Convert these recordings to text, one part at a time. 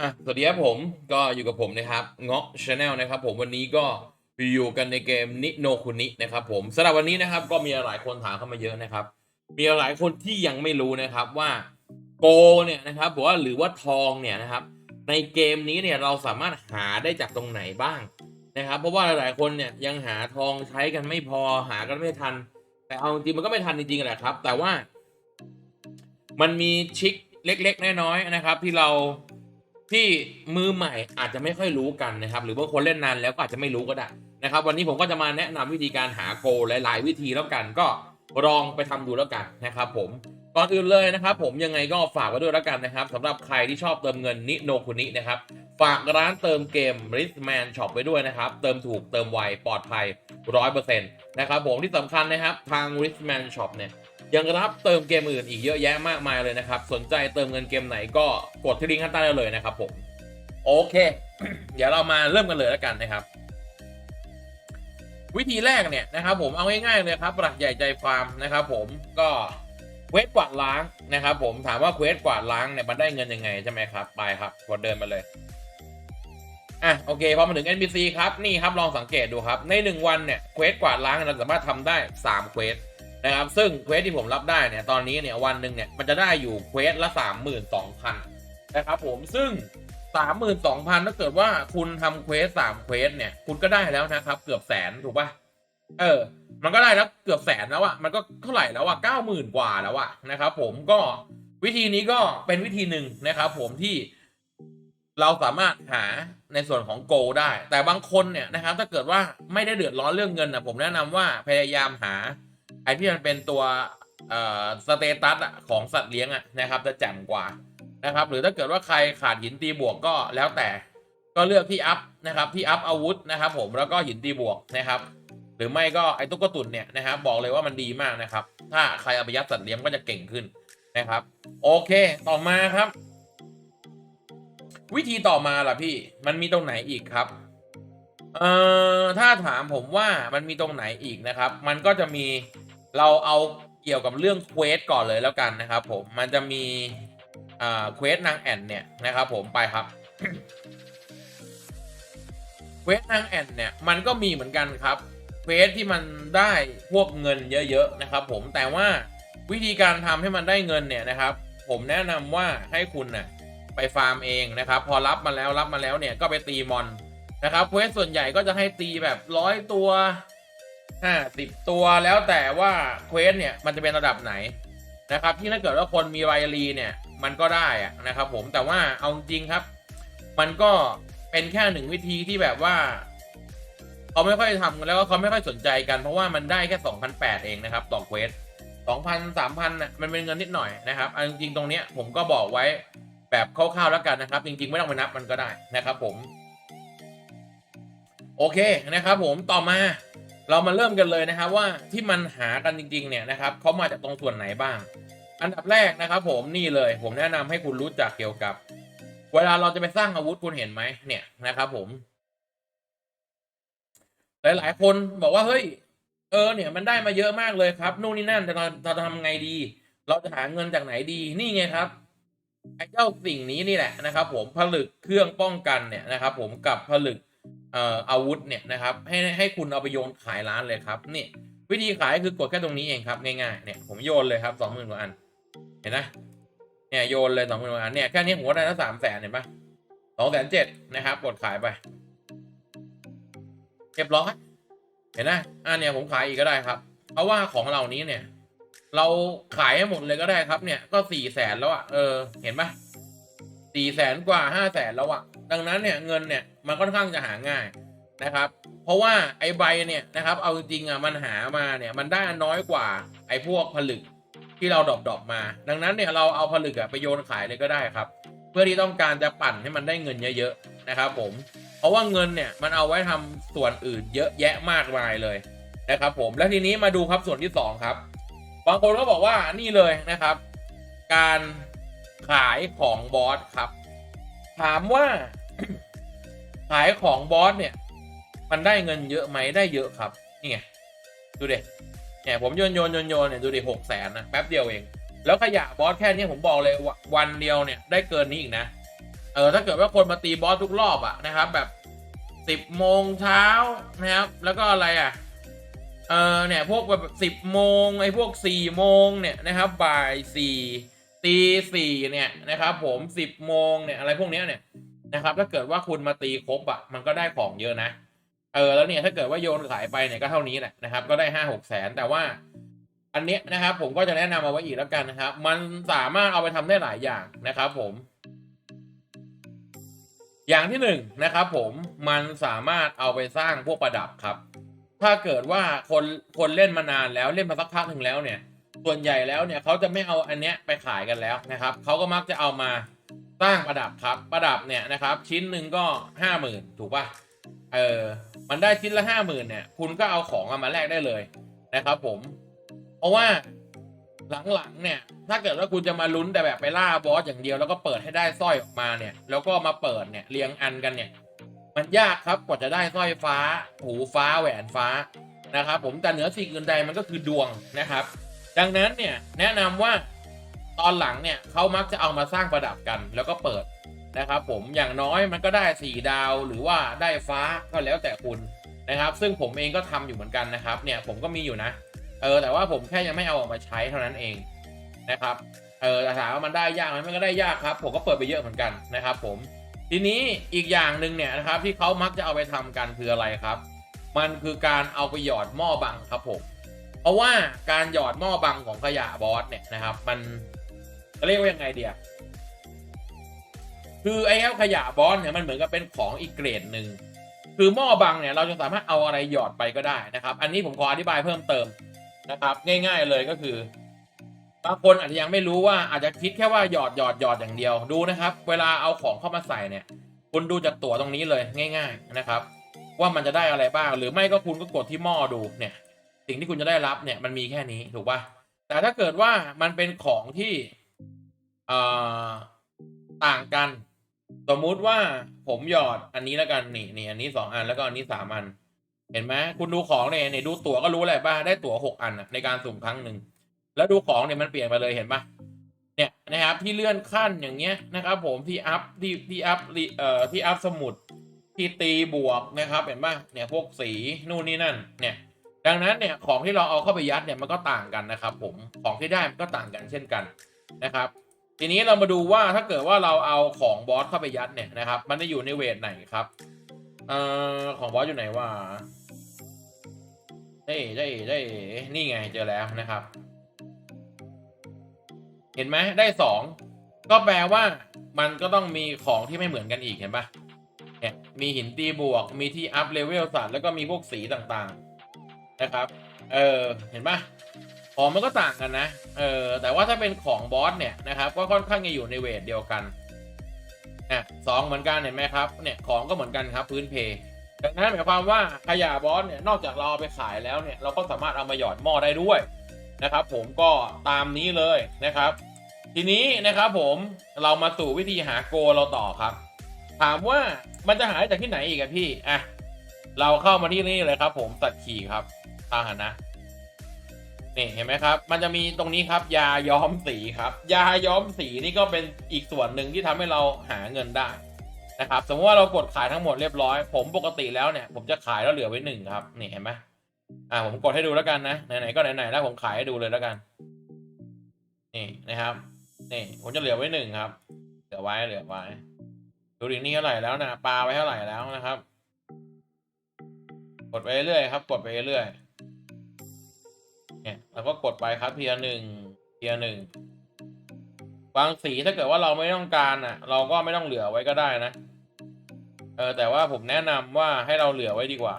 อะสวัสดีครับผมก็อยู่กับผมนะครับเงาะชาแนลนะครับผมวันนี้ก็อยู่กันในเกมนิโนคุนินะครับผมสำหรับวันนี้นะครับก็มีหลายคนถามเข้ามาเยอะนะครับ มีหลายคนที่ยังไม่รู้นะครับว่าโกเนี่ยนะครับบอว่าหรือว่าทองเนี่ยนะครับ ในเกมนี้เนี่ยเราสามารถหาได้จากตรงไหนบ้างนะครับ เพราะว่าหลายๆคนเนี่ยยังหาทองใช้กันไม่พอหากันไม่ทัน แต่เอาจริงมันก็ไม่ทันจริงๆแหละครับ แต่ว่า มันมีทริคเล็ก ๆ น้อยๆนะครับ ที่เรา ที่มือใหม่อาจจะไม่ค่อยรู้กันนะครับ หรือบางคนเล่นนานแล้วก็อาจจะไม่รู้ก็ได้นะครับ วันนี้ผมก็จะมาแนะนำวิธีการหาโกลหลายๆ วิธีแล้วกันก็ลองไปทำดูแล้วกันนะครับผมก่อนอื่นเลยนะครับ ผมยังไงก็ฝากไว้ด้วยแล้วกันนะครับสำหรับใครที่ชอบเติมเงินนิโนคุนินะครับฝากร้านเติมเกม r i s m a n Shop ไว้ด้วยนะครับ เติมถูกเติมไวปลอดภัย 100%นะครับผมที่สำคัญนะครับทาง r i s m a n Shop เนี่ย ยังรับเติมเกมอื่นอีกเยอะแยะมากมายเลยนะครับ สนใจเติมเงินเกมไหนก็กดที่ลิงก์ข้างใต้ได้เลยนะครับผมโอเค เดี๋ยวเรามาเริ่มกันเลยแล้วกันนะครับ วิธีแรกเนี่ยนะครับ ผมเอาง่ายๆเลยครับปรักใหญ่ใจฟาร์มนะครับ ผมก็เควสกวาดล้างนะครับ ผมถามว่าเควสกวาดล้างเนี่ยมันได้เงินยังไงใช่ไหมครับไปครับกดเดินมาเลยอะโอเคพอมาถึง NPC ครับนี่ครับลองสังเกตดูครับในหนึ่งวันเนี่ยเควสกวาดล้างเราสามารถทำได้สามเควส นะครับ ซึ่งเควสที่ผมรับได้เนี่ยตอนนี้เนี่ยวันหนึ่งเนี่ยมันจะได้อยู่เควสละสามหมื่นสองพันนะครับผมซึ่งสามหมื่นสองพันถ้าเกิดว่าคุณทำเควสสามเควสเนี่ยคุณก็ได้แล้วนะครับ เกือบแสนถูกปะเออ มันก็ได้แล้วเกือบแสนแล้วอะมันก็เท่าไหร่แล้วอะเก้าหมื่นกว่าแล้วอะนะครับ ผมก็วิธีนี้ก็เป็นวิธีหนึ่งนะครับผมที่เราสามารถหาในส่วนของโกได้ แต่บางคนเนี่ยนะครับ ถ้าเกิดว่าไม่ได้เดือดร้อนเรื่องเงินนะผมแนะนำว่าพยายามหา อที่มันเป็นตัวเอ่อสเตตัสอะของสัตว์เลี้ยงอะนะครับจะแจ่มกว่านะครับ หรือถ้าเกิดว่าใครขาดหินตีบวกก็แล้วแต่ ก็เลือกที่อัพนะครับที่อัพอาวุธนะครับ ผมแล้วก็หินตีบวกนะครับ หรือไม่ก็ไอตุ๊กตุนเนี่ยนะครับ บอกเลยว่ามันดีมากนะครับ ถ้าใครเอาไปยัดสัตว์เลี้ยงก็จะเก่งขึ้นนะครับ โอเคต่อมาครับ วิธีต่อมาล่ะพี่มันมีตรงไหนอีกครับเอ่อถ้าถามผมว่ามันมีตรงไหนอีกนะครับ มันก็จะมี เราเอาเกี่ยวกับเรื่องเควสก่อนเลยแล้วกันนะครับผมมันจะมีอ่าเควสนางแอนเนี่ยนะครับผมไปครับเควสนางแอนเนี่ยมันก็มีเหมือนกันครับเควสที่มันได้พวกเงินเยอะๆนะครับผมแต่ว่าวิธีการทำให้มันได้เงินเนี่ยนะครับ ผมแนะนำว่าให้คุณน่ะไปฟาร์มเองนะครับ พอรับมาแล้วรับมาแล้วเนี่ยก็ไปตีมอนนะครับเควสส่วนใหญ่ก็จะให้ตีแบบร้อยตัว ห้าสิบตัวแล้วแต่ว่าเควสเนี่ยมันจะเป็นระดับไหนนะครับที่ถ้าเกิดว่าคนมีไวรีเนี่ยมันก็ได้อะนะครับผมแต่ว่าเอาจริงครับ มันก็เป็นแค่หนึ่งวิธีที่แบบว่าเขาไม่ค่อยทำแล้วก็เขาไม่ค่อยสนใจกัน เพราะว่ามันได้แค่สองพันแปดเองนะครับต่อเควสสองพันสามพันน่ะมันเป็นเงินนิดหน่อยนะครับเอาจริงๆตรงเนี้ยผมก็บอกไว้แบบคร่าวๆแล้วกันนะครับ จริงๆ ไม่ต้องไปนับมันก็ได้นะครับผม โอเคนะครับผมต่อมา เรามาเริ่มกันเลยนะครับว่าที่มันหากันจริงๆเนี่ยนะครับเขามาจากตรงส่วนไหนบ้าง อันดับแรกนะครับ ผมนี่เลยผมแนะนำให้คุณรู้จักเกี่ยวกับ เวลาเราจะไปสร้างอาวุธคุณเห็นไหมเนี่ยนะครับผม หลายๆ คนบอกว่าเฮ้ย เออเนี่ยมันได้มาเยอะมากเลยครับนู่นนี่นั่นแต่เราเราจะทำไงดี เราจะหาเงินจากไหนดีนี่ไงครับไอ้เจ้าสิ่งนี้นี่แหละนะครับ ผมผลึกเครื่องป้องกันเนี่ยนะครับ ผมกับผลึก เอ่ออาวุธเนี่ยนะครับให้ให้คุณเอาไปโยนขายร้านเลยครับนี่วิธีขายคือกดแค่ตรงนี้เองครับง่ายๆเนี่ยผมโยนเลยครับสองหมื่นกว่าอันเห็นนะเนี่ยโยนเลยสองหมื่นกว่าอันเนี่ยแค่นี้ผมก็ได้แล้วสามแสนเห็นปะสองแสนเจ็ดนะครับกดขายไปเรียบร้อยเห็นนะอันเนี่ยผมขายอีกก็ได้ครับ เพราะว่าของเหล่านี้เนี่ย เราขายให้หมดเลยก็ได้ครับเนี่ยก็สี่แสนแล้วอะเออเห็นปะสี่แสนกว่าห้าแสนแล้วอะ ดังนั้นเนี่ยเงินเนี่ยมันค่อนข้างจะหาง่ายนะครับ เพราะว่าไอ้ใบเนี่ยนะครับเอาจริงๆอะมันหามาเนี่ยมันได้น้อยกว่าไอ้พวกผลึกที่เราดรอปๆมา ดังนั้นเนี่ยเราเอาผลึกอะไปโยนขายเลยก็ได้ครับ เพื่อที่ต้องการจะปั่นให้มันได้เงินเยอะๆนะครับผมเพราะว่าเงินเนี่ยมันเอาไว้ทำส่วนอื่นเยอะแยะมากมายเลยนะครับผมและทีนี้มาดูครับส่วนที่สองครับ บางคนก็บอกว่านี่เลยนะครับ การขายของบอสครับ ถามว่า ขายของบอสเนี่ย มันได้เงินเยอะไหมได้เยอะครับ นี่ไง ดูเด็เนี่ยผมโยนโยนโยนโยนเนี่ยดูดิหกแสนนะแป๊บเดียวเอง แล้วขยะบอสแค่นี้ผมบอกเลยว,วันเดียวเนี่ยได้เกินนี้อีกนะ เออถ้าเกิดว่าคนมาตีบอสทุกรอบอะนะครับ แบบสิบโมงเช้านะครับ แล้วก็อะไรอะเออเนี่ยพวกแบบสิบโมงไอ้พวกสี่โมงเนี่ยนะครับบ่ายสี่ ตีสี่เนี่ยนะครับ ผมสิบโมงเนี่ยอะไรพวกนี้เนี่ยนะครับ ถ้าเกิดว่าคุณมาตีครบอะมันก็ได้ของเยอะนะ เออแล้วเนี่ยถ้าเกิดว่าโยนขายไปเนี่ยก็เท่านี้แหละนะครับ ก็ได้ห้าหกแสนแต่ว่า อันเนี้ยนะครับ ผมก็จะแนะนำเอาไว้อีกแล้วกันนะครับ มันสามารถเอาไปทำได้หลายอย่างนะครับ ผม อย่างที่หนึ่งนะครับ ผมมันสามารถเอาไปสร้างพวกประดับครับ ถ้าเกิดว่าคนคนเล่นมานานแล้วเล่นมาสักพักหนึ่งแล้วเนี่ย ส่วนใหญ่แล้วเนี่ยเขาจะไม่เอาอันเนี้ยไปขายกันแล้วนะครับเขาก็มักจะเอามาสร้างประดับครับประดับเนี่ยนะครับชิ้นหนึ่งก็ห้าหมื่นถูกป่ะเออมันได้ชิ้นละห้าหมื่นเนี่ย คุณก็เอาของเอามาแลกได้เลยนะครับผม เพราะว่าหลังๆเนี่ย ถ้าเกิดว่าคุณจะมาลุ้นแต่แบบไปล่าบอสอย่างเดียวแล้วก็เปิดให้ได้สร้อยออกมาเนี่ย แล้วก็มาเปิดเนี่ยเรียงอันกันเนี่ย มันยากครับกว่าจะได้สร้อยฟ้า หูฟ้าแหวนฟ้านะครับผมแต่เหนือสิ่งอื่นใดมันก็คือดวงนะครับ ดังนั้นเนี่ยแนะนำว่าตอนหลังเนี่ยเขามักจะเอามาสร้างประดับกันแล้วก็เปิดนะครับผมอย่างน้อยมันก็ได้สี่ดาวหรือว่าได้ฟ้าก็แล้วแต่คุณนะครับ ซึ่งผมเองก็ทำอยู่เหมือนกันนะครับ เนี่ยผมก็มีอยู่นะ เออแต่ว่าผมแค่ยังไม่เอาออกมาใช้เท่านั้นเองนะครับเออแต่ถามว่ามันได้ยากไหมมันก็ได้ยากครับ ผมก็เปิดไปเยอะเหมือนกันนะครับ ผมทีนี้อีกอย่างหนึ่งเนี่ยนะครับที่เขามักจะเอาไปทำกันคืออะไรครับ มันคือการเอาไปหยอดหม้อบังครับผม เพราะว่าการหยอดหม้อบังของขยะบอสเนี่ยนะครับ มันจะเรียกว่ายังไงเดียคือไอ้ขยะบอสเนี่ยมันเหมือนกับเป็นของอีกเกรดหนึ่งคือหม้อบังเนี่ยเราจะสามารถเอาอะไรหยอดไปก็ได้นะครับ อันนี้ผมขออธิบายเพิ่มเติมนะครับ ง่าย ๆเลยก็คือบางคนอาจจะยังไม่รู้ว่าอาจจะคิดแค่ว่าหยอดหยอดหยอดอย่างเดียวดูนะครับ เวลาเอาของเข้ามาใส่เนี่ย คุณดูจากตั๋วตรงนี้เลยง่าย ๆนะครับ ว่ามันจะได้อะไรบ้าง หรือไม่ก็คุณก็กดที่หม้อดูเนี่ย สิ่งที่คุณจะได้รับเนี่ยมันมีแค่นี้ถูกป่ะแต่ถ้าเกิดว่ามันเป็นของที่เอ่อต่างกัน สมมุติว่าผมหยอดอันนี้แล้วกันนี่นี่อันนี้สองอันแล้วก็อันนี้สามอัน เห็นไหมคุณดูของเนี่ยเนี่ยดูตั๋วก็รู้แหละป่ะได้ตั๋วหกอันน่ะในการสุ่มครั้งหนึ่งแล้วดูของเนี่ยมันเปลี่ยนไปเลยเห็นป่ะเนี่ยนะครับที่เลื่อนขั้นอย่างเงี้ยนะครับ ผมที่อัพที่ที่อัพเอ่อที่อัพสมุดที่ตีบวกนะครับ เห็นป่ะเนี่ยพวกสีนู่นนี่นั่นเนี่ย ดังนั้นเนี่ยของที่เราเอาเข้าไปยัดเนี่ยมันก็ต่างกันนะครับ ผมของที่ได้มันก็ต่างกันเช่นกันนะครับ ทีนี้เรามาดูว่าถ้าเกิดว่าเราเอาของบอสเข้าไปยัดเนี่ยนะครับ มันจะอยู่ในเวทไหนครับเอ่อของบอสอยู่ไหนวะได้ได้ได้นี่ไงเจอแล้วนะครับ เห็นไหมได้สองก็แปลว่ามันก็ต้องมีของที่ไม่เหมือนกันอีกเห็นปะเนี่ยมีหินตีบวก มีที่อัพเลเวลสัตว์แล้วก็มีพวกสีต่างๆ นะครับ เออเห็นปะของมันก็ต่างกันนะ เออแต่ว่าถ้าเป็นของบอสเนี่ยนะครับก็ค่อนข้างจะอยู่ในเวทเดียวกันอะสองเหมือนกันเห็นไหมครับ เนี่ยของก็เหมือนกันครับพื้นเพดังนั้นหมายความว่าขยะบอสเนี่ยนอกจากเราเอาไปขายแล้วเนี่ยเราก็สามารถเอามาหยอดหม้อได้ด้วยนะครับ ผมก็ตามนี้เลยนะครับ ทีนี้นะครับผมเรามาสู่วิธีหาโกเราต่อครับ ถามว่ามันจะหาจากที่ไหนอีกอะพี่อะเราเข้ามาที่นี่เลยครับ ผมตัดขี่ครับ พาหนะนี่เห็นไหมครับ มันจะมีตรงนี้ครับ ยาย้อมสีครับ ยาย้อมสีนี่ก็เป็นอีกส่วนหนึ่งที่ทำให้เราหาเงินได้นะครับ สมมติว่าเรากดขายทั้งหมดเรียบร้อย ผมปกติแล้วเนี่ย ผมจะขายแล้วเหลือไว้หนึ่งครับ นี่เห็นไหมอ่าผมกดให้ดูแล้วกันนะ ไหนๆก็ไหนๆแล้วผมขายให้ดูเลยแล้วกัน นี่นะครับ นี่ผมจะเหลือไว้หนึ่งครับ เหลือไว้เหลือไว้ ดูดินี่เท่าไหร่แล้วนะปลาไว้เท่าไหร่แล้วนะครับ กดไปเรื่อยครับ กดไปเรื่อยเนี่ย แล้วก็กดไปครับเพียหนึ่งเพียหนึ่งบางสีถ้าเกิดว่าเราไม่ต้องการอะ เราก็ไม่ต้องเหลือไว้ก็ได้นะเออแต่ว่าผมแนะนำว่าให้เราเหลือไว้ดีกว่า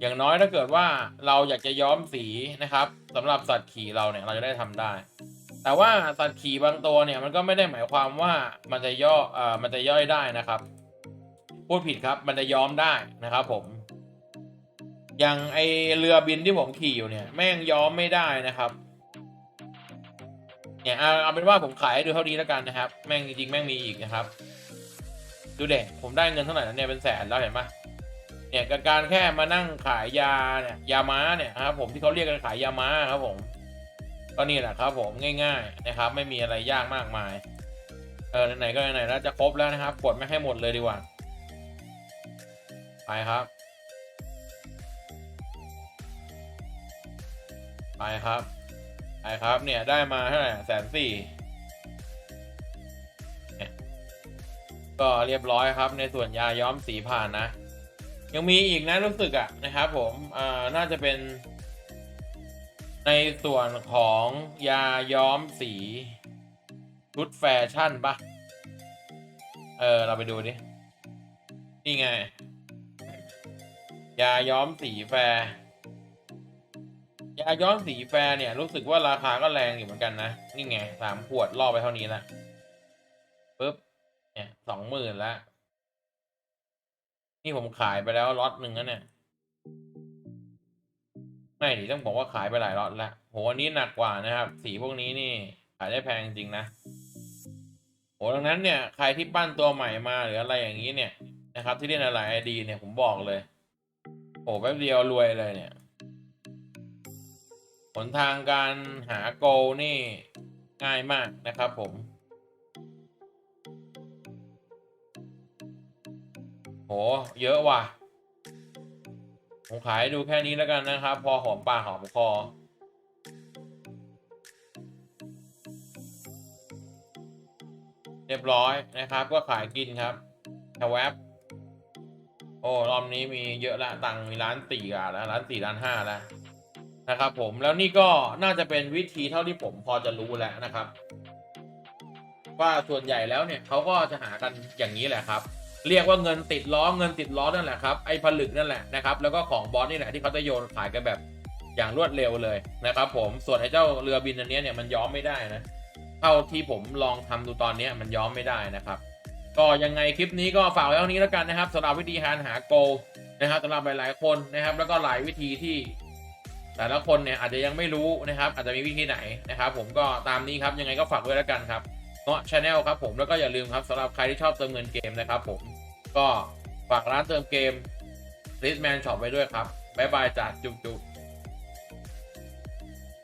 อย่างน้อยถ้าเกิดว่าเราอยากจะย้อมสีนะครับสำหรับสัตว์ขี่เราเนี่ยเราจะได้ทำได้ แต่ว่าสัตว์ขี่บางตัวเนี่ยมันก็ไม่ได้หมายความว่ามันจะย่อเอ่อมันจะย่อยได้นะครับพูดผิดครับมันจะย้อมได้นะครับผม อย่างไอเรือบินที่ผมขี่อยู่เนี่ย แม่งย้อมไม่ได้นะครับ เนี่ยเอาเอาเป็นว่าผมขายให้ดูเท่านี้แล้วกันนะครับ แม่งจริงๆแม่งมีอีกนะครับ ดูเด็ผมได้เงินเท่าไหร่แล้วเนี่ยเป็นแสนแล้วเห็นปะเนี่ยกับการแค่มานั่งขายยาเนี่ยยาม้าเนี่ยครับผมที่เขาเรียกกันขายยาม้าครับผมก็นี่แหละครับผมง่ายๆนะครับ ไม่มีอะไรยากมากมาย เออไหนๆก็ไหนๆแล้วจะครบแล้วนะครับกดไม่ให้หมดเลยดีกว่าไปครับ ไปครับไปครับเนี่ยได้มาเท่าไหร่แสนสี่เนี่ยก็เรียบร้อยครับในส่วนยาย้อมสีผ่านนะ ยังมีอีกนะรู้สึกอะนะครับผมอ่าน่าจะเป็น ในส่วนของยาย้อมสีชุดแฟชั่นปะเออ เราไปดูดิ นี่ไง ยาย้อมสีแฟร์ ยาย้อมสีแฟร์เนี่ยรู้สึกว่าราคาก็แรงอยู่เหมือนกันนะ นี่ไงสามขวดล่อไปเท่านี้ละปุ๊บเนี่ยสองหมื่นละนี่ผมขายไปแล้วล็อตหนึ่งแล้วเนี่ยไม่ดิต้องบอกว่าขายไปหลายล็อตล้วโหอันนี้หนักกว่านะครับ สีพวกนี้นี่ขายได้แพงจริงนะโหดังนั้นเนี่ยใครที่ปั้นตัวใหม่มาหรืออะไรอย่างนี้เนี่ยนะครับ ที่เล่นอะไรไอดีเนี่ยผมบอกเลยโหแป๊บเดียวรวยเลยเนี่ย ผลทางการหาโกลนี่ ง่ายมากนะครับผม โห เยอะว่ะ ผมขายดูแค่นี้แล้วกันนะครับ พอหอมปากหอมคอ เรียบร้อยนะครับ ก็ขายกินครับทวบโอ้ รอบนี้มีเยอะละตังมีร้านสี่อะแล้วร้านสี่ร้านห้าแล้ว นะครับผมแล้วนี่ก็น่าจะเป็นวิธีเท่าที่ผมพอจะรู้แล้วนะครับ ว่าส่วนใหญ่แล้วเนี่ยเขาก็จะหากันอย่างนี้แหละครับ เรียกว่าเงินติดล้อเงินติดล้อนั่นแหละครับไอ้ผลึกนั่นแหละนะครับแล้วก็ของบอสนี่แหละที่เขาจะโยนขายกันแบบอย่างรวดเร็วเลยนะครับผมส่วนไอ้เจ้าเรือบินอันนี้เนี่ยมันย้อมไม่ได้นะเท่าที่ผมลองทำดูตอนนี้มันย้อมไม่ได้นะครับ ก็ยังไงคลิปนี้ก็ฝากไว้เท่านี้แล้วกันนะครับสำหรับวิธีการหาโกนะครับสำหรับหลายๆคนนะครับ แล้วก็หลายวิธีที่ แต่ละคนเนี่ยอาจจะยังไม่รู้นะครับอาจจะมีวิธีไหนนะครับผมก็ตามนี้ครับยังไงก็ฝากไว้แล้วกันครับเนาะชาแนลครับผมแล้วก็อย่าลืมครับสำหรับใครที่ชอบเติมเงินเกมนะครับผมก็ฝากร้านเติมเกมลิสแมนช็อปไว้ด้วยครับบ๊ายบายจากจุ๊บจุ๊บ